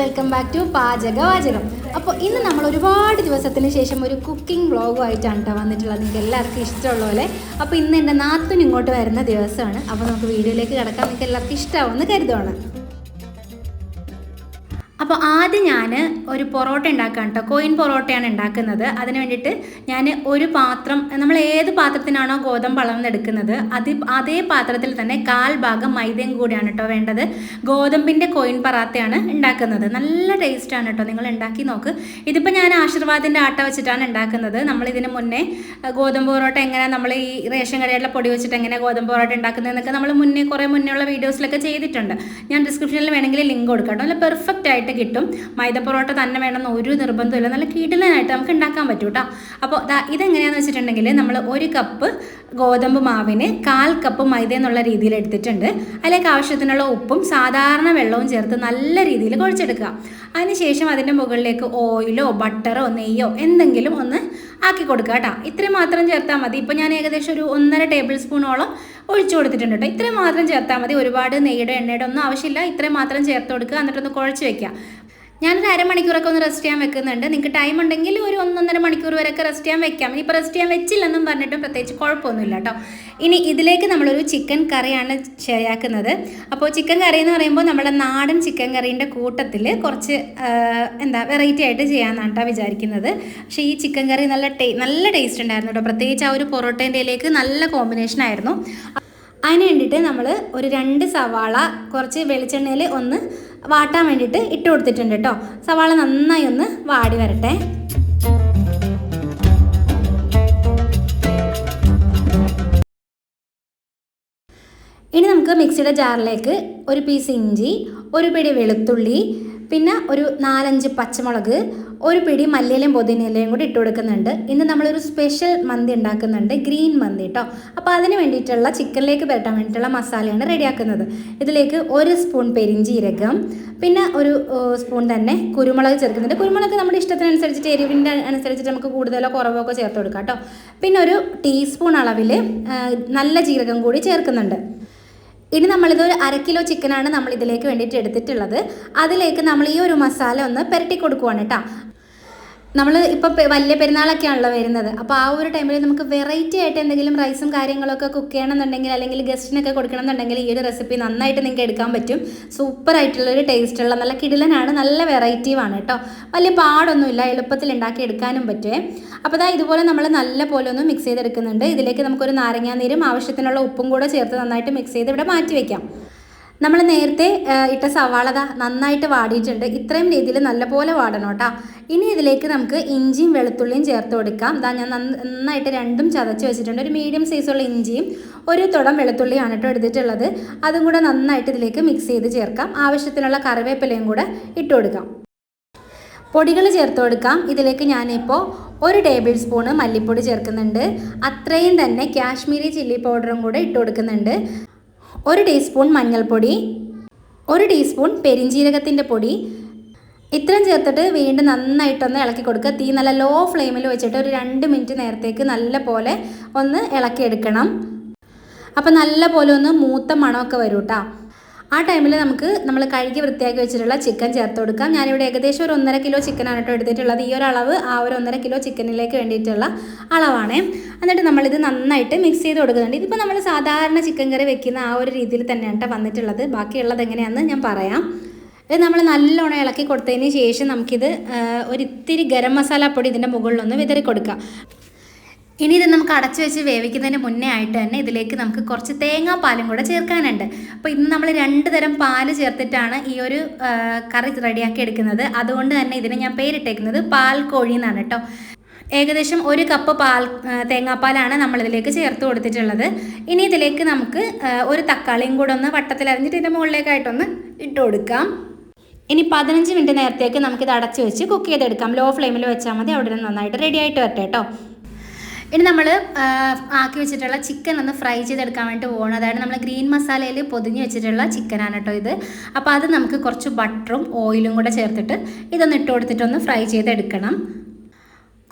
Welcome back to പാചക വാചകം അപ്പോൾ ഇന്ന് നമ്മൾ ഒരുപാട് ദിവസത്തിന് ശേഷം ഒരു കുക്കിംഗ് വ്ളോഗുമായിട്ടാണ് കേട്ടോ വന്നിട്ടുള്ളത്. നിങ്ങൾക്ക് എല്ലാവർക്കും ഇഷ്ടമുള്ള പോലെ. അപ്പോൾ ഇന്ന് എന്റെ നാത്തുനിങ്ങോട്ട് വരുന്ന ദിവസമാണ്. അപ്പോൾ നമുക്ക് വീഡിയോയിലേക്ക് കിടക്കാൻ നിങ്ങൾക്ക് എല്ലാവർക്കും ഇഷ്ടമാവുമെന്ന് കരുതുവാണ്. അപ്പോൾ ആദ്യം ഞാൻ ഒരു പൊറോട്ട ഉണ്ടാക്കാൻ കേട്ടോ കോയിൻ പൊറോട്ടയാണ് ഉണ്ടാക്കുന്നത്. അതിന് വേണ്ടിയിട്ട് ഞാൻ ഒരു പാത്രം നമ്മൾ ഏത് പാത്രത്തിനാണോ ഗോതമ്പ് അളന്നെടുക്കുന്നത് അത് അതേ പാത്രത്തിൽ തന്നെ കാൽ ഭാഗം മൈദയും കൂടിയാണ് കേട്ടോ വേണ്ടത്. ഗോതമ്പിന്റെ കോയിൻ പറാത്തയാണ് ഉണ്ടാക്കുന്നത്. നല്ല ടേസ്റ്റാണ് കേട്ടോ നിങ്ങൾ ഉണ്ടാക്കി നോക്ക്. ഇതിപ്പോൾ ഞാൻ ആശീർവാദിന്റെ ആട്ട വെച്ചിട്ടാണ് ഉണ്ടാക്കുന്നത്. നമ്മൾ ഇതിന് മുന്നേ ഗോതമ്പ് പൊറോട്ട എങ്ങനെ നമ്മൾ ഈ റേഷൻ കടയിലെ പൊടി വെച്ചിട്ട് എങ്ങനെ ഗോതമ്പ് പൊറോട്ട ഉണ്ടാക്കുന്നതെന്നൊക്കെ നമ്മൾ മുന്നേ കുറേ മുന്നേ ഉള്ള വീഡിയോസിലൊക്കെ ചെയ്തിട്ടുണ്ട്. ഞാൻ ഡിസ്ക്രിപ്ഷനിൽ വേണമെങ്കിൽ ലിങ്ക് കൊടുക്കാം കേട്ടോ നല്ല പെർഫെക്റ്റ് ആയിട്ട് കിട്ടും. മൈദ പൊറോട്ട തന്നെ വേണമെന്ന് ഒരു നിർബന്ധമില്ല നല്ല കിടിലനായിട്ട് നമുക്ക് ഉണ്ടാക്കാൻ പറ്റും കേട്ടോ അപ്പോൾ ദാ ഇതെങ്ങനെയാണെന്ന് വെച്ചിട്ടുണ്ടെങ്കിൽ നമ്മൾ ഒരു കപ്പ് ഗോതമ്പ് മാവിന് കാൽ കപ്പ് മൈദ എന്നുള്ള രീതിയിൽ എടുത്തിട്ടുണ്ട്. അതിലേക്ക് ആവശ്യത്തിനുള്ള ഉപ്പും സാധാരണ വെള്ളവും ചേർത്ത് നല്ല രീതിയിൽ കുഴച്ചെടുക്കുക. അതിനുശേഷം അതിന്റെ മുകളിലേക്ക് ഓയിലോ ബട്ടറോ നെയ്യോ എന്തെങ്കിലും ഒന്ന് ആക്കി കൊടുക്കുക കേട്ടോ. ഇത്രയും മാത്രം ചേർത്താൽ മതി. ഇപ്പോൾ ഞാൻ ഏകദേശം ഒരു ഒന്നര ടേബിൾ സ്പൂണോളം ഒഴിച്ചു കൊടുത്തിട്ടുണ്ട് കേട്ടോ. ഇത്രയും മാത്രം ചേർത്താൽ മതി. ഒരുപാട് നെയ്യുടെ എണ്ണയുടെ ഒന്നും ആവശ്യമില്ല. ഇത്രയും മാത്രം ചേർത്ത് കൊടുക്കുക. എന്നിട്ടൊന്ന് കുഴച്ച് വെക്കുക. ഞാനൊരു അരമണിക്കൂറൊക്കെ ഒന്ന് റെസ്റ്റ് ചെയ്യാൻ വെക്കുന്നുണ്ട്. നിങ്ങൾക്ക് ടൈം ഉണ്ടെങ്കിൽ ഒരു ഒന്നൊന്നര മണിക്കൂർ വരെയൊക്കെ റെസ്റ്റ് ചെയ്യാൻ വെക്കാം. ഇനി ഇനിയിപ്പോൾ റെസ്റ്റ് ചെയ്യാൻ വെച്ചില്ലെന്നും പറഞ്ഞിട്ടും പ്രത്യേകിച്ച് കുഴപ്പമൊന്നുമില്ല കേട്ടോ. ഇനി ഇതിലേക്ക് നമ്മളൊരു ചിക്കൻ കറിയാണ് ശരിയാക്കുന്നത്. അപ്പോൾ ചിക്കൻ കറി എന്ന് പറയുമ്പോൾ നമ്മുടെ നാടൻ ചിക്കൻ കറീന്റെ കൂട്ടത്തിൽ കുറച്ച് എന്താ വെറൈറ്റി ആയിട്ട് ചെയ്യാമെന്നാണ് കേട്ടോ വിചാരിക്കുന്നത്. പക്ഷേ ഈ ചിക്കൻ കറി നല്ല ടേ നല്ല ടേസ്റ്റ് ഉണ്ടായിരുന്നു കേട്ടോ പ്രത്യേകിച്ച് ആ ഒരു പൊറോട്ടേന്റെ ഇലേക്ക് നല്ല കോമ്പിനേഷൻ ആയിരുന്നു. അതിന് വേണ്ടിയിട്ട് നമ്മൾ ഒരു രണ്ട് സവാള കുറച്ച് വെളിച്ചെണ്ണയിൽ ഒന്ന് വാട്ടാൻ വേണ്ടിയിട്ട് ഇട്ട് കൊടുത്തിട്ടുണ്ട് കേട്ടോ സവാള നന്നായി ഒന്ന് വാടി വരട്ടെ. ഇനി നമുക്ക് മിക്സിയുടെ ജാറിലേക്ക് ഒരു പീസ് ഇഞ്ചി ഒരു പിടി വെളുത്തുള്ളി പിന്നെ ഒരു നാലഞ്ച് പച്ചമുളക് ഒരു പിടി മല്ലിയിലയും പുതിനയിലയും കൂടി ഇട്ട് കൊടുക്കുന്നുണ്ട്. ഇന്ന് നമ്മളൊരു സ്പെഷ്യൽ മന്തി ഉണ്ടാക്കുന്നുണ്ട് ഗ്രീൻ മന്തി കേട്ടോ അപ്പോൾ അതിന് വേണ്ടിയിട്ടുള്ള ചിക്കനിലേക്ക് പുരട്ടാൻ വേണ്ടിയിട്ടുള്ള മസാലയാണ് റെഡിയാക്കുന്നത്. ഇതിലേക്ക് ഒരു സ്പൂൺ പെരിഞ്ചീരകം പിന്നെ ഒരു സ്പൂൺ തന്നെ കുരുമുളക് ചേർക്കുന്നുണ്ട്. കുരുമുളക് നമ്മുടെ ഇഷ്ടത്തിനനുസരിച്ചിട്ട് എരിവിന്റെ അനുസരിച്ചിട്ട് നമുക്ക് കൂടുതലോ കുറവോ ഒക്കെ ചേർത്ത് കൊടുക്കാം കേട്ടോ പിന്നെ ഒരു ടീസ്പൂൺ അളവിൽ നല്ല ജീരകം കൂടി ചേർക്കുന്നുണ്ട്. ഇനി നമ്മളിത് ഒരു അര കിലോ ചിക്കനാണ് നമ്മൾ ഇതിലേക്ക് വേണ്ടിയിട്ട് എടുത്തിട്ടുള്ളത്. അതിലേക്ക് നമ്മൾ ഈ ഒരു മസാല ഒന്ന് പുരട്ടി കൊടുക്കുവാണ് കേട്ടോ. നമ്മൾ ഇപ്പോൾ വലിയ പെരുന്നാളൊക്കെ ആണല്ലോ വരുന്നത്. അപ്പോൾ ആ ഒരു ടൈമിൽ നമുക്ക് വെറൈറ്റി ആയിട്ട് എന്തെങ്കിലും റൈസും കാര്യങ്ങളൊക്കെ കുക്ക് ചെയ്യണമെന്നുണ്ടെങ്കിൽ അല്ലെങ്കിൽ ഗസ്റ്റിനൊക്കെ കൊടുക്കണമെന്നുണ്ടെങ്കിൽ ഈ ഒരു റെസിപ്പി നന്നായിട്ട് നിങ്ങൾക്ക് എടുക്കാൻ പറ്റും. സൂപ്പർ ആയിട്ടുള്ള ആയിട്ടുള്ളൊരു ടേസ്റ്റുള്ള നല്ല കിടിലനാണ് നല്ല വെറൈറ്റീവാണ് കേട്ടോ വലിയ പാടൊന്നുമില്ല എളുപ്പത്തിൽ ഉണ്ടാക്കി എടുക്കാനും പറ്റുമേ അപ്പോൾ ദാ ഇതുപോലെ നമ്മൾ നല്ല പോലെ ഒന്ന് മിക്സ് ചെയ്തെടുക്കുന്നുണ്ട്. ഇതിലേക്ക് നമുക്കൊരു നാരങ്ങാനീരും ആവശ്യത്തിനുള്ള ഉപ്പും കൂടെ ചേർത്ത് നന്നായിട്ട് മിക്സ് ചെയ്ത് ഇവിടെ മാറ്റി വയ്ക്കാം നമ്മൾ നേരത്തെ ഇട്ട സവാള നന്നായിട്ട് വാടിയിട്ടുണ്ട്. ഇത്രയും രീതിയിൽ നല്ലപോലെ വാടണം കേട്ടോ. ഇനി ഇതിലേക്ക് നമുക്ക് ഇഞ്ചിയും വെളുത്തുള്ളിയും ചേർത്ത് കൊടുക്കാം. ഇതാ ഞാൻ നന്നായിട്ട് രണ്ടും ചതച്ച് വെച്ചിട്ടുണ്ട്. ഒരു മീഡിയം സൈസുള്ള ഇഞ്ചിയും ഒരു തുടം വെളുത്തുള്ളിയാണ് കേട്ടോ എടുത്തിട്ടുള്ളത്. അതും കൂടെ നന്നായിട്ട് ഇതിലേക്ക് മിക്സ് ചെയ്ത് ചേർക്കാം. ആവശ്യത്തിനുള്ള കറിവേപ്പിലയും കൂടെ ഇട്ട് കൊടുക്കാം. പൊടികൾ ചേർത്ത് കൊടുക്കാം. ഇതിലേക്ക് ഞാനിപ്പോൾ ഒരു ടേബിൾ സ്പൂണ് മല്ലിപ്പൊടി ചേർക്കുന്നുണ്ട്. അത്രയും തന്നെ കാശ്മീരി ചില്ലി പൗഡറും കൂടെ ഇട്ട് കൊടുക്കുന്നുണ്ട്. ഒരു ടീസ്പൂൺ മഞ്ഞൾപ്പൊടി ഒരു ടീസ്പൂൺ പെരിഞ്ജീരകത്തിന്റെ പൊടി. ഇത്രയും ചേർത്തിട്ട് വീണ്ടും നന്നായിട്ടൊന്ന് ഇളക്കി കൊടുക്കുക. തീ നല്ല ലോ ഫ്ലെയിമിൽ വെച്ചിട്ട് ഒരു രണ്ട് മിനിറ്റ് നേരത്തേക്ക് നല്ല പോലെ ഒന്ന് ഇളക്കിയെടുക്കണം. അപ്പോൾ നല്ല പോലെ ഒന്ന് മൂത്ത മണമൊക്കെ വരും ആ ടൈമിൽ നമുക്ക് നമ്മൾ കഴുകി വൃത്തിയാക്കി വെച്ചിട്ടുള്ള ചിക്കൻ ചേർത്ത് കൊടുക്കാം. ഞാനിവിടെ ഏകദേശം ഒരു ഒന്നര കിലോ ചിക്കനാണ് കേട്ടോ എടുത്തിട്ടുള്ളത്. ഈ ഒരു അളവ് ആ ഒരു ഒന്നര കിലോ ചിക്കനിലേക്ക് വേണ്ടിയിട്ടുള്ള അളവാണ്. എന്നിട്ട് നമ്മളിത് നന്നായിട്ട് മിക്സ് ചെയ്ത് കൊടുക്കുന്നുണ്ട്. ഇതിപ്പോൾ നമ്മൾ സാധാരണ ചിക്കൻ കറി വെക്കുന്ന ആ ഒരു രീതിയിൽ തന്നെയാണ് കേട്ടോ വന്നിട്ടുള്ളത്. ബാക്കിയുള്ളത് എങ്ങനെയാണെന്ന് ഞാൻ പറയാം. ഇത് നമ്മൾ നല്ലോണം ഇളക്കി കൊടുത്തതിന് ശേഷം നമുക്കിത് ഒരിത്തിരി ഗരം മസാല പൊടി ഇതിന്റെ മുകളിലൊന്ന് വിതറി കൊടുക്കാം. ഇനി ഇത് നമുക്ക് അടച്ചു വെച്ച് വേവിക്കുന്നതിന് മുന്നേ ആയിട്ട് തന്നെ ഇതിലേക്ക് നമുക്ക് കുറച്ച് തേങ്ങാപ്പാലും കൂടെ ചേർക്കാനുണ്ട്. അപ്പോൾ ഇന്ന് നമ്മൾ രണ്ട് തരം പാൽ ചേർത്തിട്ടാണ് ഈ ഒരു കറി റെഡിയാക്കി എടുക്കുന്നത്. അതുകൊണ്ട് തന്നെ ഇതിന് ഞാൻ പേരിട്ടേക്കുന്നത് പാൽ കോഴി എന്നാണ് കേട്ടോ ഏകദേശം ഒരു കപ്പ് പാൽ തേങ്ങാപ്പാലാണ് നമ്മളിതിലേക്ക് ചേർത്ത് കൊടുത്തിട്ടുള്ളത്. ഇനി ഇതിലേക്ക് നമുക്ക് ഒരു തക്കാളിയും കൂടെ ഒന്ന് വട്ടത്തിൽ അരിഞ്ഞിട്ട് ഇതിന്റെ മുകളിലേക്കായിട്ടൊന്ന് ഇട്ട് കൊടുക്കാം. ഇനി പതിനഞ്ച് മിനിറ്റ് നേരത്തേക്ക് നമുക്കിത് അടച്ച് വെച്ച് കുക്ക് ചെയ്തെടുക്കാം. ലോ ഫ്ലെയിമിൽ വെച്ചാൽ മതി. അവിടെ നിന്ന് നന്നായിട്ട് റെഡി ആയിട്ട് വരട്ടെ കേട്ടോ ഇനി നമ്മൾ ആക്കി വെച്ചിട്ടുള്ള ചിക്കൻ ഒന്ന് ഫ്രൈ ചെയ്തെടുക്കാൻ വേണ്ടി പോകണം അതായത് നമ്മൾ ഗ്രീൻ മസാലയിൽ പൊതിഞ്ഞ് വെച്ചിട്ടുള്ള ചിക്കനാണ് കേട്ടോ ഇത്. അപ്പോൾ അത് നമുക്ക് കുറച്ച് ബട്ടറും ഓയിലും കൂടെ ചേർത്തിട്ട് ഇതൊന്ന് ഇട്ട് കൊടുത്തിട്ടൊന്ന് ഫ്രൈ ചെയ്തെടുക്കണം.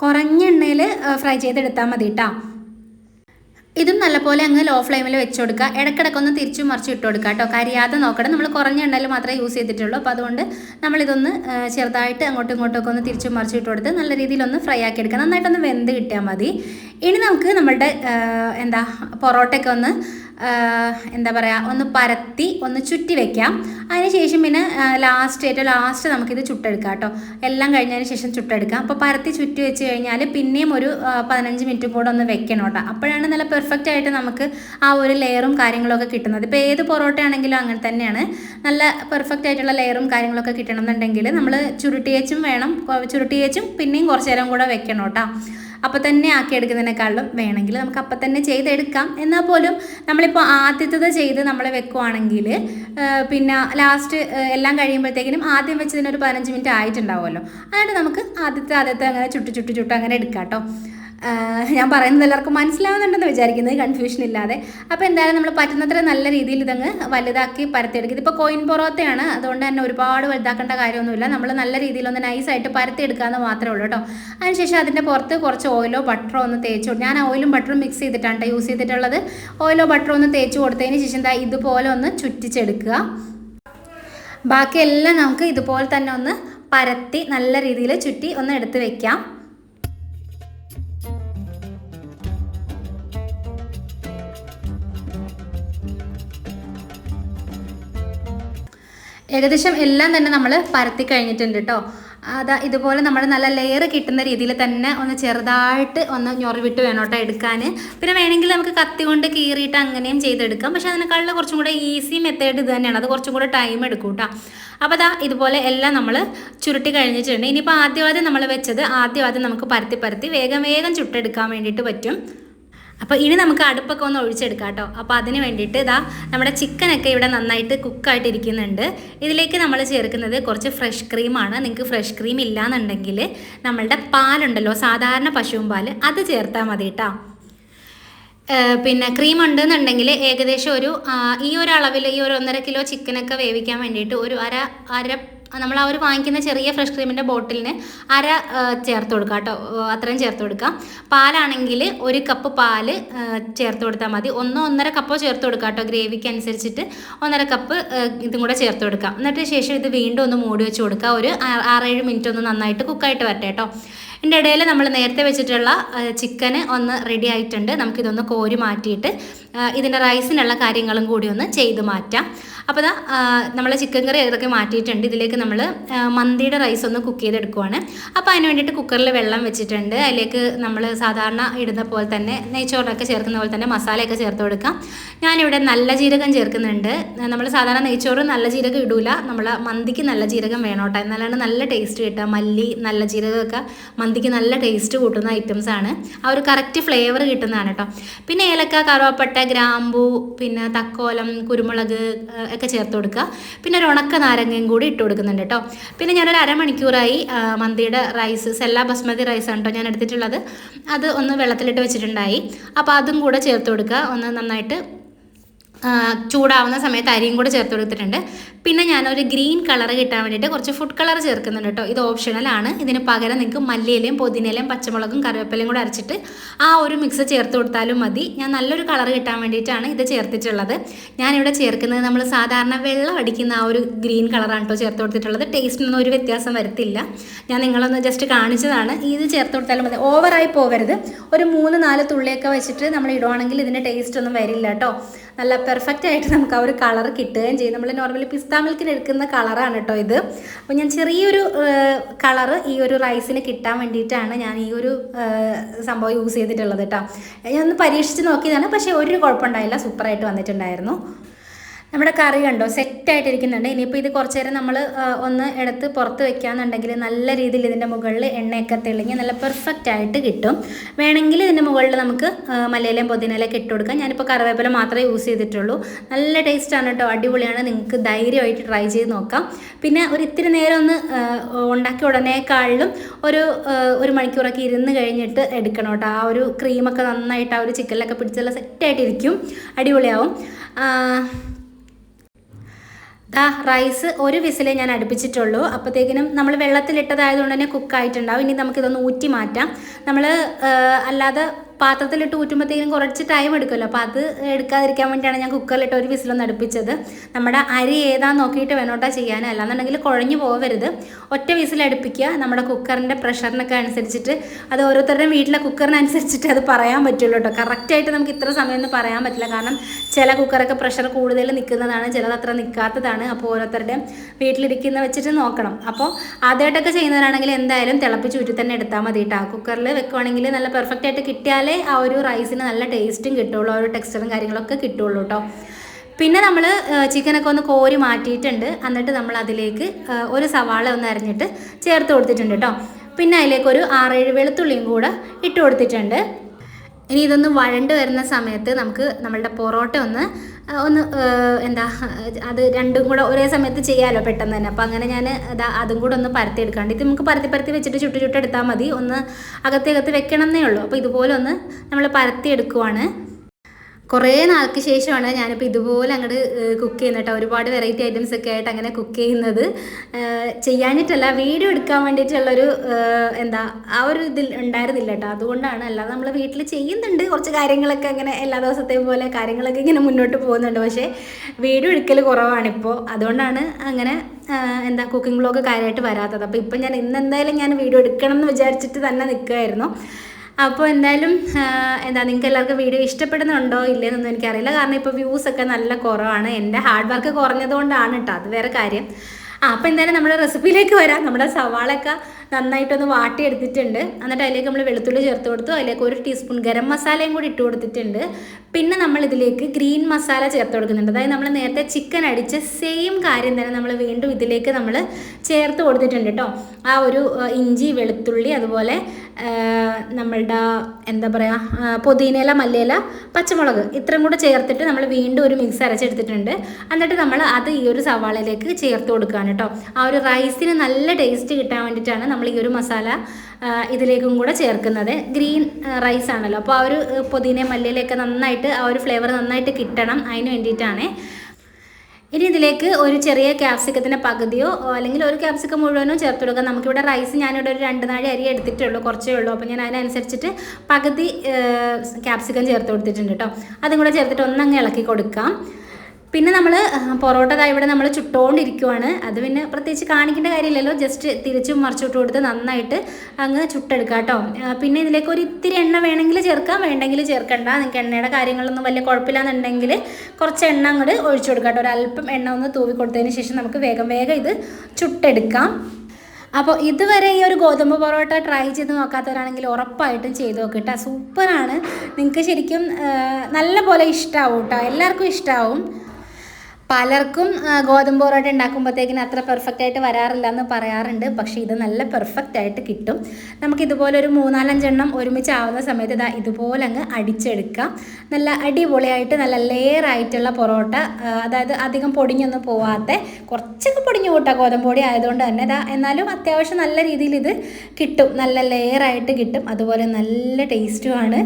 കുറഞ്ഞ എണ്ണയിൽ ഫ്രൈ ചെയ്തെടുത്താൽ മതി കേട്ടോ ഇതും നല്ലപോലെ അങ്ങ് ലോ ഫ്ലെയിമിൽ വെച്ച് കൊടുക്കുക. ഇടയ്ക്കിടയ്ക്കൊന്ന് തിരിച്ചു മറിച്ച് ഇട്ട് കൊടുക്കുക കേട്ടോ കരിയാതെ നോക്കണം നമ്മൾ കുറഞ്ഞ എണ്ണയിൽ മാത്രമേ യൂസ് ചെയ്തിട്ടുള്ളൂ. അപ്പോൾ അതുകൊണ്ട് നമ്മളിതൊന്ന് ചെറുതായിട്ട് അങ്ങോട്ടും ഇങ്ങോട്ടും ഒക്കെ ഒന്ന് തിരിച്ചു മറിച്ച് ഇട്ട് കൊടുത്ത് നല്ല രീതിയിലൊന്ന് ഫ്രൈ ആക്കി എടുക്കുക നന്നായിട്ടൊന്ന് വെന്ത് കിട്ടിയാൽ മതി. ഇനി നമുക്ക് നമ്മളുടെ എന്താ പൊറോട്ടയൊക്കെ ഒന്ന് എന്താ പറയുക ഒന്ന് പരത്തി ഒന്ന് ചുറ്റി വെക്കാം. അതിനുശേഷം പിന്നെ ലാസ്റ്റ് ഏറ്റവും ലാസ്റ്റ് നമുക്കിത് ചുട്ടെടുക്കാം കേട്ടോ. എല്ലാം കഴിഞ്ഞതിന് ശേഷം ചുട്ടെടുക്കാം. അപ്പോൾ പരത്തി ചുറ്റി വെച്ച് കഴിഞ്ഞാൽ പിന്നെയും ഒരു പതിനഞ്ച് മിനിറ്റ് കൂടെ ഒന്ന് വെക്കണം കേട്ടോ. അപ്പോഴാണ് നല്ല പെർഫെക്റ്റ് ആയിട്ട് നമുക്ക് ആ ഒരു ലെയറും കാര്യങ്ങളൊക്കെ കിട്ടുന്നത്. ഇപ്പോൾ ഏത് പൊറോട്ട ആണെങ്കിലും അങ്ങനെ തന്നെയാണ്. നല്ല പെർഫെക്റ്റ് ആയിട്ടുള്ള ലെയറും കാര്യങ്ങളൊക്കെ കിട്ടണം എന്നുണ്ടെങ്കിൽ നമ്മൾ ചുരുട്ടിയേച്ചും വേണം. ചുരുട്ടിയേച്ചും പിന്നെയും കുറച്ച് നേരം കൂടെ വെക്കണം കേട്ടോ. അപ്പോൾ തന്നെ ആക്കിയെടുക്കുന്നതിനേക്കാളും വേണമെങ്കിൽ നമുക്ക് അപ്പം തന്നെ ചെയ്തെടുക്കാം. എന്നാൽ പോലും നമ്മളിപ്പോൾ ആദ്യത്തത് ചെയ്ത് നമ്മൾ വെക്കുവാണെങ്കിൽ പിന്നെ ലാസ്റ്റ് എല്ലാം കഴിയുമ്പോഴത്തേക്കിനും ആദ്യം വെച്ചതിനൊരു പതിനഞ്ച് മിനിറ്റ് ആയിട്ടുണ്ടാവുമല്ലോ. അതുകൊണ്ട് നമുക്ക് ആദ്യത്തെ ആദ്യത്തെ അങ്ങനെ ചുട്ടു ചുട്ടു ചുട്ടു അങ്ങനെ എടുക്കാം കേട്ടോ ഞാൻ പറയുന്നത് എല്ലാവർക്കും മനസ്സിലാവുന്നുണ്ടെന്ന് വിചാരിക്കുന്നത് കൺഫ്യൂഷൻ ഇല്ലാതെ. അപ്പോൾ എന്തായാലും നമ്മൾ പറ്റുന്നത്ര നല്ല രീതിയിൽ ഇതങ്ങ് വലുതാക്കി പരത്തിയെടുക്കും. ഇതിപ്പോൾ കോയിൻ പൊറോത്തയാണ്. അതുകൊണ്ട് തന്നെ ഒരുപാട് വലുതാക്കേണ്ട കാര്യമൊന്നുമില്ല. നമ്മൾ നല്ല രീതിയിൽ രീതിയിലൊന്ന് നൈസായിട്ട് പരത്തിയെടുക്കാമെന്ന് മാത്രമേ ഉള്ളൂ കേട്ടോ. അതിനുശേഷം അതിന്റെ പുറത്ത് കുറച്ച് ഓയിലോ ബട്ടറോ ഒന്ന് തേച്ച് ഞാൻ ഓയിലും ബട്ടറും മിക്സ് ചെയ്തിട്ടാണ് യൂസ് ചെയ്തിട്ടുള്ളത്. ഓയിലോ ബട്ടറോ ഒന്ന് തേച്ച് കൊടുത്തതിന് ശേഷം എന്താ ഇതുപോലെ ഒന്ന് ചുറ്റിച്ചെടുക്കുക. ബാക്കിയെല്ലാം നമുക്ക് ഇതുപോലെ തന്നെ ഒന്ന് പരത്തി നല്ല രീതിയിൽ ചുറ്റി ഒന്ന് എടുത്ത് വെക്കാം. ഏകദേശം എല്ലാം തന്നെ നമ്മൾ പരത്തി കഴിഞ്ഞിട്ടുണ്ട് കേട്ടോ അതാ ഇതുപോലെ നമ്മൾ നല്ല ലെയർ കിട്ടുന്ന രീതിയിൽ തന്നെ ഒന്ന് ചെറുതായിട്ട് ഒന്ന് ഞൊറിവിട്ട് വേണം കേട്ടോ എടുക്കാൻ പിന്നെ വേണമെങ്കിൽ നമുക്ക് കത്തി കൊണ്ട് കീറിയിട്ട് അങ്ങനെയും ചെയ്തെടുക്കാം. പക്ഷെ അതിനേക്കാളും കുറച്ചും കൂടെ ഈസി മെത്തേഡ് ഇത് തന്നെയാണ്. അത് കുറച്ചും കൂടെ ടൈം എടുക്കും കേട്ടോ അപ്പോൾ അതാ ഇതുപോലെ എല്ലാം നമ്മൾ ചുരുട്ടി കഴിഞ്ഞിട്ടുണ്ട്. ഇനിയിപ്പോൾ ആദ്യം ആദ്യം നമ്മൾ വെച്ചത് ആദ്യം ആദ്യം നമുക്ക് പരത്തി പരത്തി വേഗം വേഗം ചുട്ടെടുക്കാൻ വേണ്ടിയിട്ട് പറ്റും. അപ്പോൾ ഇനി നമുക്ക് അടുപ്പൊക്കെ ഒന്ന് ഒഴിച്ചെടുക്കാം കേട്ടോ. അപ്പോൾ അതിന് വേണ്ടിയിട്ട് ഇതാ നമ്മുടെ ചിക്കനൊക്കെ ഇവിടെ നന്നായിട്ട് കുക്കായിട്ട് ഇരിക്കുന്നുണ്ട് ഇതിലേക്ക് നമ്മൾ ചേർക്കുന്നത് കുറച്ച് ഫ്രഷ് ക്രീമാണ് നിങ്ങൾക്ക് ഫ്രഷ് ക്രീം ഇല്ലാന്നുണ്ടെങ്കിൽ നമ്മളുടെ പാലുണ്ടല്ലോ സാധാരണ പശുവും പാൽ അത് ചേർത്താൽ മതി കേട്ടോ. പിന്നെ ക്രീം ഉണ്ടെന്നുണ്ടെങ്കിൽ ഏകദേശം ഒരു ഈ ഒരു അളവിൽ ഈ ഒരു ഒന്നര കിലോ ചിക്കനൊക്കെ വേവിക്കാൻ വേണ്ടിയിട്ട് ഒരു അര അര നമ്മൾ ആ ഒരു വാങ്ങിക്കുന്ന ചെറിയ ഫ്രഷ് ക്രീമിന്റെ ബോട്ടിലിന് അര ചേർത്ത് കൊടുക്കുക കേട്ടോ. അത്രയും ചേർത്ത് കൊടുക്കാം. പാലാണെങ്കിൽ ഒരു കപ്പ് പാൽ ചേർത്ത് കൊടുത്താൽ മതി. ഒന്നോ ഒന്നര കപ്പോ ചേർത്ത് കൊടുക്കാം കേട്ടോ. ഗ്രേവിക്ക് അനുസരിച്ചിട്ട് ഒന്നര കപ്പ് ഇതും കൂടെ ചേർത്ത് കൊടുക്കാം. എന്നിട്ട് ശേഷം ഇത് വീണ്ടും ഒന്ന് മൂടി വെച്ച് കൊടുക്കുക ഒരു ആറേഴ് മിനിറ്റ് ഒന്ന് നന്നായിട്ട് കുക്കായിട്ട് വരട്ടെ കേട്ടോ. ഇതിന്റെ ഇടയിൽ നമ്മൾ നേരത്തെ വെച്ചിട്ടുള്ള ചിക്കന് ഒന്ന് റെഡി ആയിട്ടുണ്ട്. നമുക്കിതൊന്ന് കോരി മാറ്റിയിട്ട് ഇതിന്റെ റൈസിനുള്ള കാര്യങ്ങളും കൂടി ഒന്ന് ചെയ്ത് മാറ്റാം. അപ്പോൾ ഇതാ നമ്മൾ ചിക്കൻ കറി ഇതൊക്കെ മാറ്റിയിട്ടുണ്ട് ഇതിലേക്ക് നമ്മൾ മന്തിയുടെ റൈസ് ഒന്ന് കുക്ക് ചെയ്തെടുക്കുവാണ്. അപ്പോൾ അതിന് വേണ്ടിയിട്ട് കുക്കറിൽ വെള്ളം വെച്ചിട്ടുണ്ട്. അതിലേക്ക് നമ്മൾ സാധാരണ ഇടുന്ന പോലെ തന്നെ നെയ്ച്ചോറിനൊക്കെ ചേർക്കുന്ന പോലെ തന്നെ മസാലയൊക്കെ ചേർത്ത് കൊടുക്കാം. ഞാനിവിടെ നല്ല ജീരകം ചേർക്കുന്നുണ്ട്. നമ്മൾ സാധാരണ നെയ്ച്ചോറ് നല്ല ജീരകം ഇടൂല. നമ്മൾ മന്തിക്ക് നല്ല ജീരകം വേണം കേട്ടോ. എന്നാലാണ് നല്ല ടേസ്റ്റ് കിട്ടുക. മല്ലി നല്ല ജീരകമൊക്കെ മന്തിക്ക് നല്ല ടേസ്റ്റ് കൂട്ടുന്ന ഐറ്റംസ് ആണ്. ആ ഒരു കറക്റ്റ് ഫ്ലേവർ കിട്ടുന്നതാണ് കേട്ടോ പിന്നെ ഏലക്ക കറുവപ്പട്ട ഗ്രാമ്പൂ പിന്നെ തക്കോലം കുരുമുളക് ഒക്കെ ചേർത്ത് കൊടുക്കുക. പിന്നെ ഒരു ഉണക്ക നാരങ്ങയും കൂടി ഇട്ട് കൊടുക്കുന്നുണ്ട് കേട്ടോ പിന്നെ ഞാനൊരു അരമണിക്കൂറായി മന്തിയുടെ റൈസ് സെല്ല ബസ്മതി റൈസ് ആണ് കേട്ടോ ഞാൻ എടുത്തിട്ടുള്ളത്. അത് ഒന്ന് വെള്ളത്തിലിട്ട് വെച്ചിട്ടുണ്ടായി. അപ്പോൾ അതും കൂടെ ചേർത്ത് കൊടുക്കുക. ഒന്ന് നന്നായിട്ട് ചൂടാവുന്ന സമയത്ത് അരിയും കൂടെ ചേർത്ത് കൊടുത്തിട്ടുണ്ട്. പിന്നെ ഞാനൊരു ഗ്രീൻ കളർ കിട്ടാൻ വേണ്ടിയിട്ട് കുറച്ച് ഫുഡ് കളർ ചേർക്കുന്നുണ്ട് കേട്ടോ ഇത് ഓപ്ഷണലാണ് ഇതിന് പകരം നിങ്ങൾക്ക് മല്ലിയിലയും പുതിനയിലയും പച്ചമുളകും കറിവേപ്പിലയും കൂടെ അരച്ചിട്ട് ആ ഒരു മിക്സ് ചേർത്ത് കൊടുത്താലും മതി. ഞാൻ നല്ലൊരു കളർ കിട്ടാൻ വേണ്ടിയിട്ടാണ് ഇത് ചേർത്തിട്ടുള്ളത്. ഞാനിവിടെ ചേർക്കുന്നത് നമ്മൾ സാധാരണ വെള്ളം അടിക്കുന്ന ആ ഒരു ഗ്രീൻ കളറാണ് കേട്ടോ ചേർത്ത് കൊടുത്തിട്ടുള്ളത്. ടേസ്റ്റിനൊന്നും ഒരു വ്യത്യാസം വരത്തില്ല. ഞാൻ നിങ്ങളൊന്ന് ജസ്റ്റ് കാണിച്ചതാണ്. ഇത് ചേർത്ത് കൊടുത്താലും മതി. ഓവറായി പോകരുത്. ഒരു മൂന്ന് നാല് തുള്ളിയൊക്കെ വെച്ചിട്ട് നമ്മൾ ഇടുവാണെങ്കിൽ ഇതിന്റെ ടേസ്റ്റ് ഒന്നും വരില്ല കേട്ടോ നല്ല പെർഫെക്റ്റ് ആയിട്ട് നമുക്ക് ആ ഒരു കളർ കിട്ടുകയും ചെയ്യും. നമ്മൾ നോർമലി പിസ്ത മിൽക്കിന് എടുക്കുന്ന കളറാണ് കേട്ടോ ഇത്. അപ്പോൾ ഞാൻ ചെറിയൊരു കളർ ഈ ഒരു റൈസിന് കിട്ടാൻ വേണ്ടിയിട്ടാണ് ഞാൻ ഈ ഒരു സംഭവം യൂസ് ചെയ്തിട്ടുള്ളത് കേട്ടോ ഞാൻ ഒന്ന് പരീക്ഷിച്ച് നോക്കിയതാണ് പക്ഷേ ഒരു കുഴപ്പമുണ്ടായില്ല. സൂപ്പറായിട്ട് വന്നിട്ടുണ്ടായിരുന്നു. നമ്മുടെ കറി കണ്ടോ? സെറ്റായിട്ടിരിക്കുന്നുണ്ട്. ഇനിയിപ്പോൾ ഇത് കുറച്ച് നേരം നമ്മൾ ഒന്ന് എടുത്ത് പുറത്ത് വെക്കുകയാണെന്നുണ്ടെങ്കിൽ നല്ല രീതിയിൽ ഇതിന്റെ മുകളിൽ എണ്ണയൊക്കെ തെളിഞ്ഞ് നല്ല പെർഫെക്റ്റ് ആയിട്ട് കിട്ടും. വേണമെങ്കിൽ ഇതിന്റെ മുകളിൽ നമുക്ക് ആ, പൊതിനയിലൊക്കെ ഇട്ട് കൊടുക്കാം. ഞാനിപ്പോൾ കറിവേപ്പില മാത്രമേ യൂസ് ചെയ്തിട്ടുള്ളൂ. നല്ല ടേസ്റ്റാണ് കേട്ടോ അടിപൊളിയാണ്. നിങ്ങൾക്ക് ധൈര്യമായിട്ട് ട്രൈ ചെയ്ത് നോക്കാം. പിന്നെ ഒരു ഇത്തിരി നേരം ഒന്ന് ഉണ്ടാക്കി ഉടനേക്കാളിലും ഒരു ഒരു മണിക്കൂറൊക്കെ ഇരുന്ന് കഴിഞ്ഞിട്ട് എടുക്കണം കേട്ടോ ആ ഒരു ക്രീമൊക്കെ നന്നായിട്ട് ആ ഒരു ചിക്കനിലൊക്കെ പിടിച്ചെല്ലാം സെറ്റായിട്ടിരിക്കും അടിപൊളിയാവും. ദാ റൈസ് ഒരു വിസിലേ ഞാൻ അടുപ്പിച്ചിട്ടുള്ളൂ. അപ്പോഴത്തേക്കിനും നമ്മൾ വെള്ളത്തിലിട്ടതായതുകൊണ്ട് തന്നെ കുക്കായിട്ടുണ്ടാവും ഇനി നമുക്കിതൊന്ന് ഊറ്റി മാറ്റാം. നമ്മൾ അല്ലാതെ പാത്രത്തിലിട്ട് ഊറ്റുമ്പോഴത്തേക്കും കുറച്ച് ടൈം എടുക്കുമല്ലോ. അപ്പോൾ അത് എടുക്കാതിരിക്കാൻ വേണ്ടിയാണ് ഞാൻ കുക്കറിലിട്ട് ഒരു വിസിലൊന്ന് അടുപ്പിച്ചത്. നമ്മുടെ അരി ഏതാന്ന് നോക്കിയിട്ട് വേണോട്ടാ ചെയ്യാൻ. അല്ലാന്നുണ്ടെങ്കിൽ കുഴഞ്ഞു പോകരുത് ഒറ്റ വിസിലടുപ്പിക്കുക നമ്മുടെ കുക്കറിന്റെ പ്രഷറിനൊക്കെ അനുസരിച്ചിട്ട് അത് ഓരോരുത്തരുടെയും വീട്ടിലെ കുക്കറിനനുസരിച്ചിട്ട് അത് പറയാൻ പറ്റുള്ളൂ കേട്ടോ. കറക്റ്റായിട്ട് നമുക്ക് ഇത്ര സമയം എന്ന് പറയാൻ പറ്റില്ല. കാരണം ചില കുക്കറൊക്കെ പ്രഷർ കൂടുതൽ നിൽക്കുന്നതാണ് ചിലത് അത്ര നിൽക്കാത്തതാണ്. അപ്പോൾ ഓരോരുത്തരുടെയും വീട്ടിലിരിക്കുന്ന വെച്ചിട്ട് നോക്കണം. അപ്പോൾ ആദ്യമായിട്ടൊക്കെ ചെയ്യുന്നവരാണെങ്കിൽ എന്തായാലും തിളപ്പിച്ച് ഊറ്റി തന്നെ എടുത്താൽ മതി കേട്ടോ കുക്കറിൽ വെക്കുവാണെങ്കിൽ നല്ല പെർഫെക്റ്റ് ആയിട്ട് കിട്ടിയാലേ ആ ഒരു റൈസിന് നല്ല ടേസ്റ്റും കിട്ടുള്ളൂ ആ ഒരു ടെക്സ്ചറും കാര്യങ്ങളൊക്കെ കിട്ടുള്ളൂ കേട്ടോ പിന്നെ നമ്മൾ ചിക്കനൊക്കെ ഒന്ന് കോരി മാറ്റിയിട്ടുണ്ട്. എന്നിട്ട് നമ്മൾ അതിലേക്ക് ഒരു സവാള ഒന്ന് അരിഞ്ഞിട്ട് ചേർത്ത് കൊടുത്തിട്ടുണ്ട് കേട്ടോ പിന്നെ അതിലേക്ക് ഒരു ആറേഴ് വെളുത്തുള്ളിയും കൂടെ ഇട്ട് കൊടുത്തിട്ടുണ്ട്. ഇനി ഇതൊന്ന് വഴണ്ട് വരുന്ന സമയത്ത് നമുക്ക് നമ്മളുടെ പൊറോട്ട ഒന്ന് ഒന്ന് എന്താ അത് രണ്ടും കൂടെ ഒരേ സമയത്ത് ചെയ്യാമല്ലോ പെട്ടെന്ന് തന്നെ. അപ്പോൾ അങ്ങനെ ഞാൻ അതാ കൂടെ ഒന്ന് പരത്തി എടുക്കാണ്ട്. ഇത് നമുക്ക് പരത്തി പരത്തി വെച്ചിട്ട് ചുട്ടു ചുട്ട് എടുത്താൽ മതി. ഒന്ന് അകത്തേകത്ത് വെക്കണം എന്നേ ഉള്ളൂ. അപ്പോൾ ഇതുപോലെ ഒന്ന് നമ്മൾ പരത്തി എടുക്കുവാണ്. കുറേ നാൾക്ക് ശേഷമാണ് ഞാനിപ്പോൾ ഇതുപോലെ അങ്ങോട്ട് കുക്ക് ചെയ്യുന്നത് ഒരുപാട് വെറൈറ്റി ഐറ്റംസ് ഒക്കെ ആയിട്ട് അങ്ങനെ കുക്ക് ചെയ്യുന്നത്. ചെയ്യാനിട്ടല്ല വീഡിയോ എടുക്കാൻ വേണ്ടിയിട്ടുള്ളൊരു എന്താ ആ ഒരു ഇതിൽ ഉണ്ടായിരുന്നില്ല കേട്ടോ. അതുകൊണ്ടാണ് അല്ലാതെ നമ്മൾ വീട്ടിൽ ചെയ്യുന്നുണ്ട്. കുറച്ച് കാര്യങ്ങളൊക്കെ അങ്ങനെ എല്ലാ ദിവസത്തെയും പോലെ കാര്യങ്ങളൊക്കെ ഇങ്ങനെ മുന്നോട്ട് പോകുന്നുണ്ട്. പക്ഷേ വീഡിയോ എടുക്കൽ കുറവാണിപ്പോൾ അതുകൊണ്ടാണ് അങ്ങനെ എന്താ കുക്കിംഗ് വ്ളോഗ് കാര്യമായിട്ട് വരാത്തത്. അപ്പോൾ ഇപ്പം ഞാൻ ഇന്ന് എന്തായാലും ഞാൻ വീഡിയോ എടുക്കണം എന്ന് വിചാരിച്ചിട്ട് തന്നെ നിൽക്കുമായിരുന്നു അപ്പോൾ എന്തായാലും എന്താ നിങ്ങൾക്ക് എല്ലാവർക്കും വീഡിയോ ഇഷ്ടപ്പെടുന്നുണ്ടോ ഇല്ലെന്നൊന്നും എനിക്കറിയില്ല. കാരണം ഇപ്പോൾ വ്യൂസ് ഒക്കെ നല്ല കുറവാണ്. എന്റെ ഹാർഡ് വർക്ക് കുറഞ്ഞതുകൊണ്ടാണ് കേട്ടോ അത് വേറെ കാര്യം. ആ അപ്പോൾ എന്തായാലും നമ്മുടെ റെസിപ്പിയിലേക്ക് വരാം. നമ്മുടെ സവാളൊക്കെ നന്നായിട്ടൊന്ന് വാട്ടിയെടുത്തിട്ടുണ്ട്. എന്നിട്ട് അതിലേക്ക് നമ്മൾ വെളുത്തുള്ളി ചേർത്ത് കൊടുത്തു. അതിലേക്ക് ഒരു ടീസ്പൂൺ ഗരം മസാലയും കൂടി ഇട്ട് കൊടുത്തിട്ടുണ്ട്. പിന്നെ നമ്മൾ ഇതിലേക്ക് ഗ്രീൻ മസാല ചേർത്ത് കൊടുക്കുന്നുണ്ട്. അതായത് നമ്മൾ നേരത്തെ ചിക്കൻ അടിച്ച സെയിം കാര്യം തന്നെ നമ്മൾ വീണ്ടും ഇതിലേക്ക് നമ്മൾ ചേർത്ത് കൊടുത്തിട്ടുണ്ട് കേട്ടോ ആ ഒരു ഇഞ്ചി വെളുത്തുള്ളി അതുപോലെ നമ്മളുടെ എന്താ പറയുക പുതിനയില മല്ലിയില പച്ചമുളക് ഇത്രയും കൂടെ ചേർത്തിട്ട് നമ്മൾ വീണ്ടും ഒരു മിക്സ് അരച്ചെടുത്തിട്ടുണ്ട്. എന്നിട്ട് നമ്മൾ അത് ഈ ഒരു സവാളയിലേക്ക് ചേർത്ത് കൊടുക്കുകയാണ് കേട്ടോ ആ ഒരു റൈസിന് നല്ല ടേസ്റ്റ് കിട്ടാൻ വേണ്ടിയിട്ടാണ് നമ്മൾ ഈ ഒരു മസാല ഇതിലേക്കും കൂടെ ചേർക്കുന്നത്. ഗ്രീൻ റൈസ് ആണല്ലോ. അപ്പോൾ ആ ഒരു പുതിനയും മല്ലിയിലൊക്കെ നന്നായിട്ട് ആ ഒരു ഫ്ലേവർ നന്നായിട്ട് കിട്ടണം അതിന് വേണ്ടിയിട്ടാണ്. ഇനി ഇതിലേക്ക് ഒരു ചെറിയ ക്യാപ്സിക്കത്തിന്റെ പകുതിയോ അല്ലെങ്കിൽ ഒരു ക്യാപ്സിക്കം മുഴുവനോ ചേർത്ത് കൊടുക്കുക നമുക്കിവിടെ റൈസ് ഞാനിവിടെ ഒരു രണ്ട് നാഴി അരി എടുത്തിട്ടുള്ളൂ കുറച്ചേ ഉള്ളൂ. അപ്പോൾ ഞാൻ അതിനനുസരിച്ചിട്ട് പകുതി ക്യാപ്സിക്കം ചേർത്ത് കൊടുത്തിട്ടുണ്ട് കേട്ടോ. അതും കൂടെ ചേർത്തിട്ട് ഒന്നങ്ങ് ഇളക്കി കൊടുക്കാം. പിന്നെ നമ്മൾ പൊറോട്ട ഇവിടെ നമ്മൾ ചുട്ടുകൊണ്ടിരിക്കുവാണ് അത് പിന്നെ പ്രത്യേകിച്ച് കാണിക്കേണ്ട കാര്യമില്ലല്ലോ. ജസ്റ്റ് തിരിച്ചും മറിച്ചിട്ട് കൊടുത്ത് നന്നായിട്ട് അങ്ങ് ചുട്ടെടുക്കുക കേട്ടോ. പിന്നെ ഇതിലേക്ക് ഒരു ഇത്തിരി എണ്ണ വേണമെങ്കിൽ ചേർക്കാം. വേണ്ടെങ്കിൽ ചേർക്കണ്ട. നിങ്ങൾക്ക് എണ്ണയുടെ കാര്യങ്ങളൊന്നും വലിയ കുഴപ്പമില്ലാന്നുണ്ടെങ്കിൽ കുറച്ച് എണ്ണ അങ്ങോട്ട് ഒഴിച്ചു കൊടുക്കാം കേട്ടോ. ഒരല്പം എണ്ണ ഒന്ന് തൂവി കൊടുത്തതിന് ശേഷം നമുക്ക് വേഗം വേഗം ഇത് ചുട്ടെടുക്കാം. അപ്പോൾ ഇതുവരെ ഈ ഒരു ഗോതമ്പ് പൊറോട്ട ട്രൈ ചെയ്ത് നോക്കാത്തവരാണെങ്കിൽ ഉറപ്പായിട്ടും ചെയ്ത് നോക്കട്ടെ സൂപ്പറാണ്. നിങ്ങൾക്ക് ശരിക്കും നല്ല പോലെ ഇഷ്ടമാവും കേട്ടോ. എല്ലാവർക്കും ഇഷ്ടമാവും പലർക്കും ഗോതമ്പ് പൊറോട്ട ഉണ്ടാക്കുമ്പോഴത്തേക്കിന് അത്ര പെർഫെക്റ്റ് ആയിട്ട് വരാറില്ല എന്ന് പറയാറുണ്ട്. പക്ഷേ ഇത് നല്ല പെർഫെക്റ്റ് ആയിട്ട് കിട്ടും. നമുക്ക് ഇതുപോലെ ഒരു മൂന്നാലഞ്ചെണ്ണം ഒരുമിച്ച് ആവുന്ന സമയത്ത് ഇതാ ഇതുപോലെ അങ്ങ് അടിച്ചെടുക്കാം. നല്ല അടിപൊളിയായിട്ട് നല്ല ലെയർ ആയിട്ടുള്ള പൊറോട്ട അതായത് അധികം പൊടിഞ്ഞൊന്നും പോവാത്ത കുറച്ചൊക്കെ പൊടിഞ്ഞു കൂട്ടാം ഗോതമ്പ് പൊടി ആയതുകൊണ്ട് തന്നെ ഇതാ എന്നാലും അത്യാവശ്യം നല്ല രീതിയിൽ ഇത് കിട്ടും. നല്ല ലെയർ ആയിട്ട് കിട്ടും. അതുപോലെ നല്ല ടേസ്റ്റുമാണ്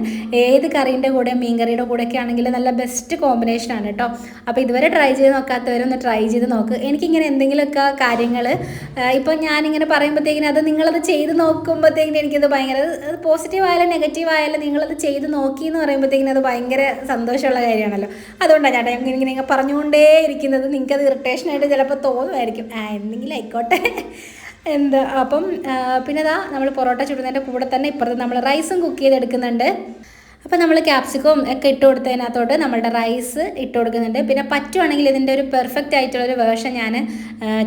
ഏത് കറീന്റെ കൂടെ മീൻ കറിയുടെ കൂടെയൊക്കെ ആണെങ്കിൽ നല്ല ബെസ്റ്റ് കോമ്പിനേഷനാണ് കേട്ടോ. അപ്പോൾ ഇതുവരെ ട്രൈ ചെയ്ത് നോക്കാത്തവരൊന്ന് ട്രൈ ചെയ്ത് നോക്ക്. എനിക്കിങ്ങനെ എന്തെങ്കിലുമൊക്കെ കാര്യങ്ങൾ ഇപ്പോൾ ഞാനിങ്ങനെ പറയുമ്പോഴത്തേക്കിനും അത് നിങ്ങളത് ചെയ്ത് നോക്കുമ്പോഴത്തേക്കിനും എനിക്കത് ഭയങ്കര പോസിറ്റീവ് ആയാലും നെഗറ്റീവ് ആയാലും നിങ്ങളത് ചെയ്ത് നോക്കി എന്ന് പറയുമ്പോഴത്തേക്കിനും അത് ഭയങ്കര സന്തോഷമുള്ള കാര്യമാണല്ലോ. അതുകൊണ്ടാണ് ചേട്ടാ ഇങ്ങനെ ഇങ്ങനെ പറഞ്ഞുകൊണ്ടേ ഇരിക്കുന്നത് നിങ്ങൾക്കത് ഇറിറ്റേഷനായിട്ട് ചിലപ്പോൾ തോന്നുമായിരിക്കും. ആ എന്തെങ്കിലും ആയിക്കോട്ടെ. എന്താ അപ്പം പിന്നെ ഇതാ നമ്മൾ പൊറോട്ട ചുടുന്നതിന്റെ കൂടെ തന്നെ ഇപ്പുറത്ത് നമ്മൾ റൈസും കുക്ക് ചെയ്തെടുക്കുന്നുണ്ട്. അപ്പോൾ നമ്മൾ ക്യാപ്സിക്കവും ഒക്കെ ഇട്ട് കൊടുത്തതിനകത്തോട്ട് നമ്മളുടെ റൈസ് ഇട്ട് കൊടുക്കുന്നുണ്ട്. പിന്നെ പറ്റുവാണെങ്കിൽ ഇതിന്റെ ഒരു പെർഫെക്റ്റ് ആയിട്ടുള്ളൊരു വേർഷൻ ഞാൻ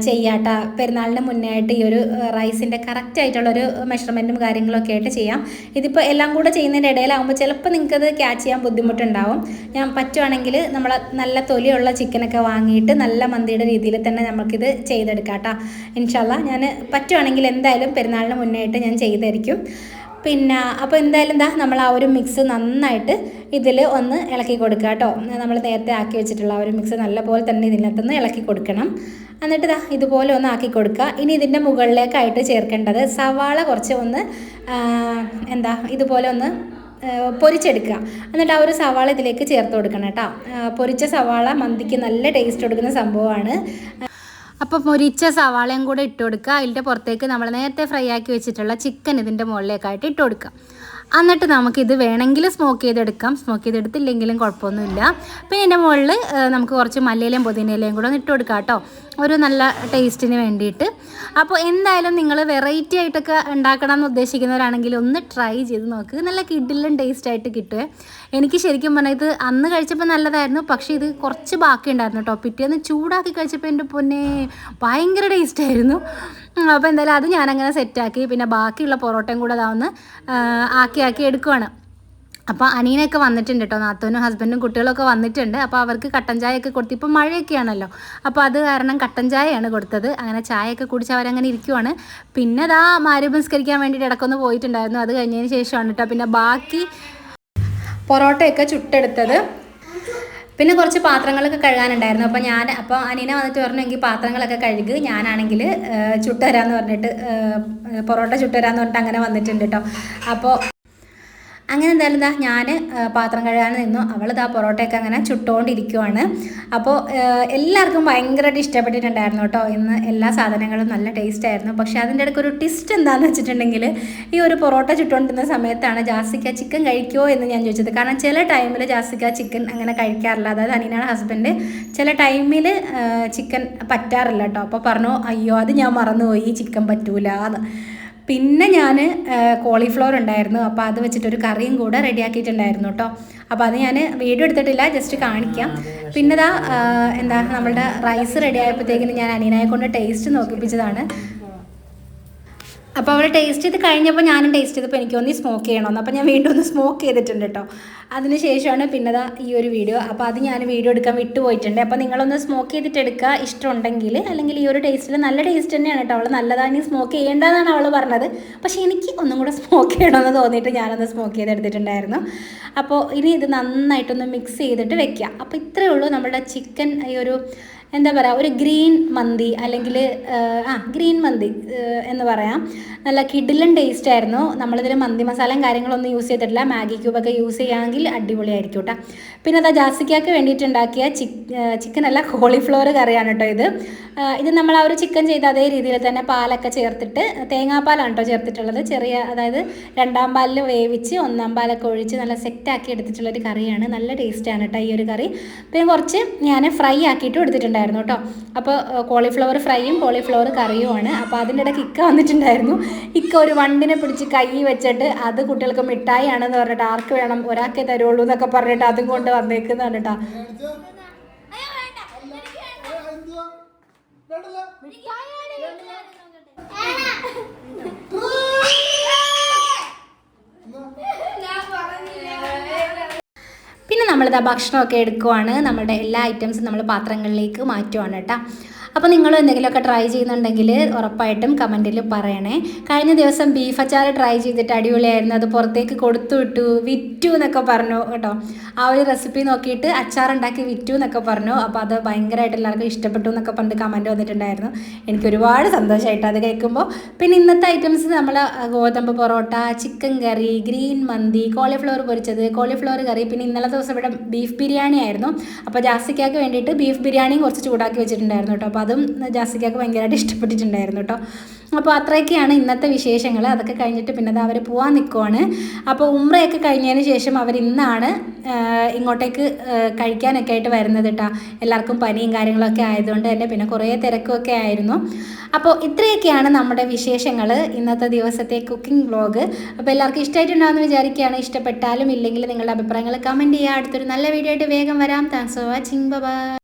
ചെയ്യാട്ട. പെരുന്നാളിന് മുന്നേ ആയിട്ട് ഈ ഒരു റൈസിന്റെ കറക്റ്റ് ആയിട്ടുള്ളൊരു മെഷർമെന്റും കാര്യങ്ങളൊക്കെ ആയിട്ട് ചെയ്യാം. ഇതിപ്പോൾ എല്ലാം കൂടെ ചെയ്യുന്നതിന്റെ ഇടയിലാകുമ്പോൾ ചിലപ്പോൾ നിങ്ങൾക്കത് ക്യാച്ച് ചെയ്യാൻ ബുദ്ധിമുട്ടുണ്ടാവും. ഞാൻ പറ്റുവാണെങ്കിൽ നമ്മൾ നല്ല തൊലിയുള്ള ചിക്കനൊക്കെ വാങ്ങിയിട്ട് നല്ല മന്തിയുടെ രീതിയിൽ തന്നെ നമുക്കിത് ചെയ്തെടുക്കാം കേട്ടോ ഇൻഷാല്ല ഞാൻ പറ്റുവാണെങ്കിൽ എന്തായാലും പെരുന്നാളിന് മുന്നേ ആയിട്ട് ഞാൻ ചെയ്തായിരിക്കും പിന്നെ അപ്പോൾ എന്തായാലും എന്താ നമ്മൾ ആ ഒരു മിക്സ് നന്നായിട്ട് ഇതിൽ ഒന്ന് ഇളക്കി കൊടുക്കുക കേട്ടോ നമ്മൾ നേരത്തെ ആക്കി വെച്ചിട്ടുള്ള ആ ഒരു മിക്സ് നല്ലപോലെ തന്നെ ഇതിനകത്തുനിന്ന് ഇളക്കി കൊടുക്കണം. എന്നിട്ട് ഇതാ ഇതുപോലെ ഒന്ന് ആക്കി കൊടുക്കുക ഇനി ഇതിന്റെ മുകളിലേക്കായിട്ട് ചേർക്കേണ്ടത് സവാള കുറച്ച് ഒന്ന് എന്താ ഇതുപോലെ ഒന്ന് പൊരിച്ചെടുക്കുക എന്നിട്ട് ആ ഒരു സവാള ഇതിലേക്ക് ചേർത്ത് കൊടുക്കണം കേട്ടോ പൊരിച്ച സവാള മന്തിക്ക് നല്ല ടേസ്റ്റ് കൊടുക്കുന്ന സംഭവമാണ്. അപ്പോൾ മുരിച്ച സവാളയും കൂടെ ഇട്ട് കൊടുക്കുക. അതിന്റെ പുറത്തേക്ക് നമ്മൾ നേരത്തെ ഫ്രൈ ആക്കി വെച്ചിട്ടുള്ള ചിക്കൻ ഇതിന്റെ മുകളിലേക്കായിട്ട് ഇട്ട് കൊടുക്കുക. എന്നിട്ട് നമുക്കിത് വേണമെങ്കിൽ സ്മോക്ക് ചെയ്തെടുക്കാം. സ്മോക്ക് ചെയ്തെടുത്തില്ലെങ്കിലും കുഴപ്പമൊന്നുമില്ല. പിന്നെ ഇതിന്റെ മുകളിൽ നമുക്ക് കുറച്ച് മല്ലിയിലയും പുതിനയിലയും കൂടെ ഒന്ന് ഇട്ട് കൊടുക്കാം കേട്ടോ ഒരു നല്ല ടേസ്റ്റിന് വേണ്ടിയിട്ട്. അപ്പോൾ എന്തായാലും നിങ്ങൾ വെറൈറ്റി ആയിട്ടൊക്കെ ഉണ്ടാക്കണം എന്ന് ഉദ്ദേശിക്കുന്നവരാണെങ്കിൽ ഒന്ന് ട്രൈ ചെയ്ത് നോക്ക്. നല്ല കിഡിലും ടേസ്റ്റ് ആയിട്ട് കിട്ടുമേ എനിക്ക് ശരിക്കും പറഞ്ഞാൽ ഇത് അന്ന് കഴിച്ചപ്പോൾ നല്ലതായിരുന്നു. പക്ഷേ ഇത് കുറച്ച് ബാക്കി ഉണ്ടായിരുന്നു കേട്ടോ പിറ്റേന്ന് ചൂടാക്കി കഴിച്ചപ്പോൾ എന്റെ പൊന്നെ ഭയങ്കര ടേസ്റ്റ് ആയിരുന്നു. അപ്പോൾ എന്തായാലും അത് ഞാനങ്ങനെ സെറ്റാക്കി പിന്നെ ബാക്കിയുള്ള പൊറോട്ടയും കൂടെ അതാവുന്ന ആക്കി ആക്കി എടുക്കുവാണ്. അപ്പോൾ അനിയനൊക്കെ വന്നിട്ടുണ്ട് കേട്ടോ നാത്തൂനും ഹസ്ബൻഡും കുട്ടികളൊക്കെ വന്നിട്ടുണ്ട്. അപ്പോൾ അവർക്ക് കട്ടൻ ചായയൊക്കെ കൊടുത്ത് ഇപ്പോൾ മഴയൊക്കെയാണല്ലോ. അപ്പോൾ അത് കാരണം കട്ടൻ ചായയാണ് കൊടുത്തത്. അങ്ങനെ ചായയൊക്കെ കുടിച്ച് അവരങ്ങനെ ഇരിക്കുവാണ്. പിന്നെ അതാ മാരി സംസ്കരിക്കാൻ വേണ്ടിയിട്ട് ഇടക്കൊന്ന് പോയിട്ടുണ്ടായിരുന്നു. അത് കഴിഞ്ഞതിന് ശേഷമാണ് കേട്ടോ. പിന്നെ ബാക്കി പൊറോട്ടയൊക്കെ ചുട്ടെടുത്തത്. പിന്നെ കുറച്ച് പാത്രങ്ങളൊക്കെ കഴുകാനുണ്ടായിരുന്നു. അപ്പോൾ ഞാൻ അപ്പോൾ അനീന വന്നിട്ട് പറഞ്ഞു എനിക്ക് പാത്രങ്ങളൊക്കെ കഴുകി. ഞാനാണെങ്കിൽ ചുട്ടുതരാമെന്ന് പറഞ്ഞിട്ട് പൊറോട്ട ചുട്ടുതരാമെന്ന് പറഞ്ഞിട്ട് അങ്ങനെ വന്നിട്ടുണ്ട് കേട്ടോ. അപ്പോൾ അങ്ങനെ എന്തായാലും ഇതാ ഞാൻ പാത്രം കഴുകാൻ നിന്നു. അവൾ ഇതാ പൊറോട്ടയൊക്കെ അങ്ങനെ ചുട്ടുകൊണ്ടിരിക്കുവാണ് അപ്പോൾ എല്ലാവർക്കും ഭയങ്കരമായിട്ട് ഇഷ്ടപ്പെട്ടിട്ടുണ്ടായിരുന്നു കേട്ടോ. ഇന്ന് എല്ലാ സാധനങ്ങളും നല്ല ടേസ്റ്റ് ആയിരുന്നു. പക്ഷേ അതിന്റെ ഇടയ്ക്ക് ഒരു ട്വിസ്റ്റ് എന്താണെന്ന് വെച്ചിട്ടുണ്ടെങ്കിൽ ഈ ഒരു പൊറോട്ട ചുട്ടുകൊണ്ടിരുന്ന സമയത്താണ് ജാസിക്ക ചിക്കൻ കഴിക്കുമോ എന്ന് ഞാൻ ചോദിച്ചത്. കാരണം ചില ടൈമിൽ ജാസിക്ക ചിക്കൻ അങ്ങനെ കഴിക്കാറില്ല. അതായത് അനീനാണ് ഹസ്ബൻഡ് ചില ടൈമിൽ ചിക്കൻ പറ്റാറില്ല കേട്ടോ. അപ്പോൾ പറഞ്ഞു അയ്യോ അത് ഞാൻ മറന്നുപോയി. ചിക്കൻ പറ്റൂല. എന്ന് പിന്നെ ഞാൻ കോളിഫ്ലവർ ഉണ്ടായിരുന്നു. അപ്പോൾ അത് വെച്ചിട്ടൊരു കറിയും കൂടെ റെഡിയാക്കിയിട്ടുണ്ടായിരുന്നു കേട്ടോ അപ്പോൾ അത് ഞാൻ വീഡിയോ എടുത്തിട്ടില്ല ജസ്റ്റ് കാണിക്കാം. പിന്നെ ദാ ആ, എന്താ നമ്മളുടെ റൈസ് റെഡി ആയപ്പോഴത്തേക്കിന് ഞാൻ അനീനയെ കൊണ്ട് ടേസ്റ്റ് നോക്കിപ്പിച്ചതാണ്. അപ്പോൾ അവൾ ടേസ്റ്റ് ചെയ്ത് കഴിഞ്ഞപ്പോൾ ഞാനും ടേസ്റ്റ് ചെയ്തപ്പോൾ എനിക്ക് ഒന്ന് സ്മോക്ക് ചെയ്യണമെന്ന് അപ്പോൾ ഞാൻ വീണ്ടും ഒന്ന് സ്മോക്ക് ചെയ്തിട്ടുണ്ട് കേട്ടോ അതിന് ശേഷമാണ് പിന്നെ ദാ ഈ ഒരു വീഡിയോ അപ്പോൾ അത് ഞാൻ വീഡിയോ എടുക്കാൻ വിട്ടുപോയിട്ടുണ്ട് അപ്പോൾ നിങ്ങളൊന്ന് സ്മോക്ക് ചെയ്തിട്ട് എടുക്കുക ഇഷ്ടമുണ്ടെങ്കിൽ അല്ലെങ്കിൽ ഈ ഒരു ടേസ്റ്റിൽ നല്ല ടേസ്റ്റ് തന്നെയാണ് കേട്ടോ അവൾ നല്ലതാണ് സ്മോക്ക് ചെയ്യേണ്ടതെന്നാണ് അവൾ പറഞ്ഞത്. പക്ഷേ എനിക്ക് ഒന്നും കൂടെ സ്മോക്ക് ചെയ്യണമെന്ന് തോന്നിയിട്ട് ഞാനൊന്ന് സ്മോക്ക് ചെയ്തെടുത്തിട്ടുണ്ടായിരുന്നു. അപ്പോൾ ഇനി ഇത് നന്നായിട്ടൊന്ന് മിക്സ് ചെയ്തിട്ട് വെക്കുക അപ്പോൾ ഇത്രയേ ഉള്ളൂ നമ്മുടെ ചിക്കൻ ഈ ഒരു എന്താ പറയുക ഒരു ഗ്രീൻ മന്തി അല്ലെങ്കിൽ ആ ഗ്രീൻ മന്തി എന്ന് പറയാം. നല്ല കിഡിലൻ ടേസ്റ്റ് ആയിരുന്നു. നമ്മളിതിൽ മന്തി മസാലയും കാര്യങ്ങളൊന്നും യൂസ് ചെയ്തിട്ടില്ല. മാഗി ക്യൂബൊക്കെ യൂസ് ചെയ്യുകയാണെങ്കിൽ അടിപൊളിയായിരിക്കും കേട്ടോ പിന്നെ അതാ ജാസിക്കാക്ക് വേണ്ടിയിട്ടുണ്ടാക്കിയ ചിക്കൻ അല്ല കോളിഫ്ലവർ കറിയാണ് കേട്ടോ ഇത്. ഇത് നമ്മൾ ആ ഒരു ചിക്കൻ ചെയ്ത അതേ രീതിയിൽ തന്നെ പാലൊക്കെ ചേർത്തിട്ട് തേങ്ങാപ്പാലാണ് കേട്ടോ ചേർത്തിട്ടുള്ളത്. ചെറിയ അതായത് രണ്ടാം പാലിൽ വേവിച്ച് ഒന്നാം പാലൊക്കെ ഒഴിച്ച് നല്ല സെറ്റാക്കി എടുത്തിട്ടുള്ളൊരു കറിയാണ്. നല്ല ടേസ്റ്റാണ് കേട്ടോ ഈ ഒരു കറി. പിന്നെ കുറച്ച് ഞാൻ ഫ്രൈ ആക്കിയിട്ടും എടുത്തിട്ടുണ്ടായിരുന്നു കേട്ടോ അപ്പോൾ കോളിഫ്ലവർ ഫ്രൈയും കോളിഫ്ലവർ കറിയുമാണ് അപ്പോൾ അതിന്റെ ഇടയ്ക്ക് ഇക്ക വന്നിട്ടുണ്ടായിരുന്നു. ഇക്ക ഒരു വണ്ടിനെ പിടിച്ച് കൈ വെച്ചിട്ട് അത് കുട്ടികൾക്ക് മിഠായി ആണെന്ന് പറഞ്ഞിട്ട് ആർക്ക് വേണം ഒരാൾക്കേ തരുള്ളൂ എന്നൊക്കെ പറഞ്ഞിട്ട് അതും കൊണ്ട് വന്നേക്കുന്നതാണ് കേട്ടോ പിന്നെ നമ്മളിതാ ഭക്ഷണമൊക്കെ എടുക്കുവാണ്. നമ്മുടെ എല്ലാ ഐറ്റംസും നമ്മൾ പാത്രങ്ങളിലേക്ക് മാറ്റുവാണ് കേട്ടോ. അപ്പോൾ നിങ്ങൾ എന്തെങ്കിലുമൊക്കെ ട്രൈ ചെയ്യുന്നുണ്ടെങ്കിൽ ഉറപ്പായിട്ടും കമന്റിൽ പറയണേ. കഴിഞ്ഞ ദിവസം ബീഫ് അച്ചാർ ട്രൈ ചെയ്തിട്ട് അടിപൊളിയായിരുന്നു. അത് പുറത്തേക്ക് കൊടുത്തു വിട്ടു. വിറ്റു എന്നൊക്കെ പറഞ്ഞു കേട്ടോ. ആ ഒരു റെസിപ്പി നോക്കിയിട്ട് അച്ചാർ ഉണ്ടാക്കി വിറ്റു എന്നൊക്കെ പറഞ്ഞു. അപ്പോൾ അത് ഭയങ്കരമായിട്ട് എല്ലാവർക്കും ഇഷ്ടപ്പെട്ടു എന്നൊക്കെ പറഞ്ഞിട്ട് കമന്റ് വന്നിട്ടുണ്ടായിരുന്നു. എനിക്ക് ഒരുപാട് സന്തോഷമായിട്ട് അത് കേൾക്കുമ്പോൾ. പിന്നെ ഇന്നത്തെ ഐറ്റംസ് നമ്മൾ ഗോതമ്പ് parotta chicken curry green mandi cauliflower പൊരിച്ചത് കോളിഫ്ലവർ കറി പിന്നെ ഇന്നലെ ദിവസം ഇവിടെ ബീഫ് ബിരിയാണി ആയിരുന്നു. അപ്പോൾ ജാസിക്കാക്ക് വേണ്ടിയിട്ട് ബീഫ് ബിരിയാണിയും കുറച്ച് ചൂടാക്കി വെച്ചിട്ടുണ്ടായിരുന്നു കേട്ടോ. അതും ജാസിക്കാക്ക് ഭയങ്കരമായിട്ട് ഇഷ്ടപ്പെട്ടിട്ടുണ്ടായിരുന്നു കേട്ടോ അപ്പോൾ അത്രയൊക്കെയാണ് ഇന്നത്തെ വിശേഷങ്ങൾ അതൊക്കെ കഴിഞ്ഞിട്ട് പിന്നെ അത് അവർ പോകാൻ നിൽക്കുവാണ് അപ്പോൾ ഉമ്രയൊക്കെ കഴിഞ്ഞതിന് ശേഷം അവർ ഇന്നാണ് ഇങ്ങോട്ടേക്ക് കഴിക്കാനൊക്കെ ആയിട്ട് വരുന്നത് കേട്ടോ എല്ലാവർക്കും പനിയും കാര്യങ്ങളൊക്കെ ആയതുകൊണ്ട് തന്നെ പിന്നെ കുറേ തിരക്കുമൊക്കെ ആയിരുന്നു. അപ്പോൾ ഇത്രയൊക്കെയാണ് നമ്മുടെ വിശേഷങ്ങൾ ഇന്നത്തെ ദിവസത്തെ കുക്കിംഗ് വ്ലോഗ്. അപ്പോൾ എല്ലാവർക്കും ഇഷ്ടമായിട്ടുണ്ടാകുമെന്ന് വിചാരിക്കുകയാണ്. ഇഷ്ടപ്പെട്ടാലും ഇല്ലെങ്കിൽ നിങ്ങളുടെ അഭിപ്രായങ്ങൾ കമന്റ് ചെയ്യുക. അടുത്തൊരു നല്ല വീഡിയോ ആയിട്ട് വേഗം വരാം. Thanks for watching bye